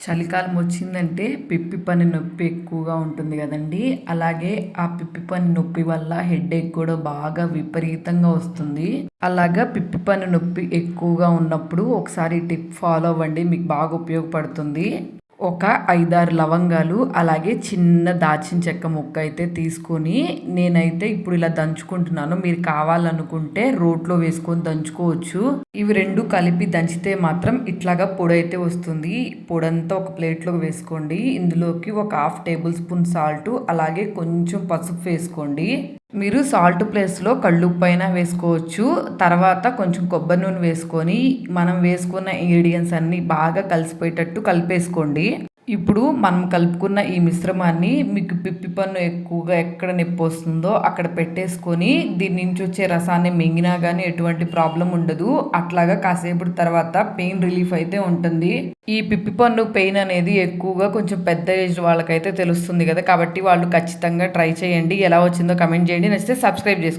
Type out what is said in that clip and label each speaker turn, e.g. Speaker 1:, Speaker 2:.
Speaker 1: చలికాలం వచ్చిందంటే పిప్పి పని నొప్పి ఎక్కువగా ఉంటుంది కదండి. అలాగే ఆ పిప్పి పని నొప్పి వల్ల హెడేక్ కూడా బాగా విపరీతంగా వస్తుంది. అలాగా పిప్పి పని నొప్పి ఎక్కువగా ఉన్నప్పుడు ఒకసారి టిప్ ఫాలో అవ్వండి మీకు బాగా ఉపయోగపడుతుంది. ఒక ఐదారు లవంగాలు అలాగే చిన్న దాచిన చెక్క ముక్క అయితే తీసుకొని నేనైతే ఇప్పుడు ఇలా దంచుకుంటున్నాను. మీరు కావాలనుకుంటే రోట్లో వేసుకొని దంచుకోవచ్చు. ఇవి రెండు కలిపి దంచితే మాత్రం ఇట్లాగా పొడి అయితే వస్తుంది. పొడంతా ఒక ప్లేట్లో వేసుకోండి. ఇందులోకి ఒక హాఫ్ టేబుల్ స్పూన్ సాల్ట్ అలాగే కొంచెం పసుపు వేసుకోండి. మీరు సాల్ట్ ప్లేస్లో కళ్ళుప్పు అయినా వేసుకోవచ్చు. తర్వాత కొంచెం కొబ్బరి నూనె వేసుకొని మనం వేసుకున్న ఇంగ్రీడియంట్స్ అన్నీ బాగా కలిసిపోయేటట్టు కలిపేసుకోండి. ఇప్పుడు మనం కలుపుకున్న ఈ మిశ్రమాన్ని మీకు పిప్పి పన్ను ఎక్కువగా ఎక్కడ నొప్పి వస్తుందో అక్కడ పెట్టేసుకొని దీని నుంచి వచ్చే రసాన్ని మింగినా కానీ ఎటువంటి ప్రాబ్లం ఉండదు. అట్లాగా కాసేపు తర్వాత పెయిన్ రిలీఫ్ అయితే ఉంటుంది. ఈ పిప్పి పన్ను పెయిన్ అనేది ఎక్కువగా కొంచెం పెద్ద ఏజ్ వాళ్ళకైతే తెలుస్తుంది కదా కాబట్టి వాళ్ళు ఖచ్చితంగా ట్రై చేయండి. ఎలా వచ్చిందో కమెంట్ చేయండి. నచ్చితే సబ్స్క్రైబ్ చేసుకోండి.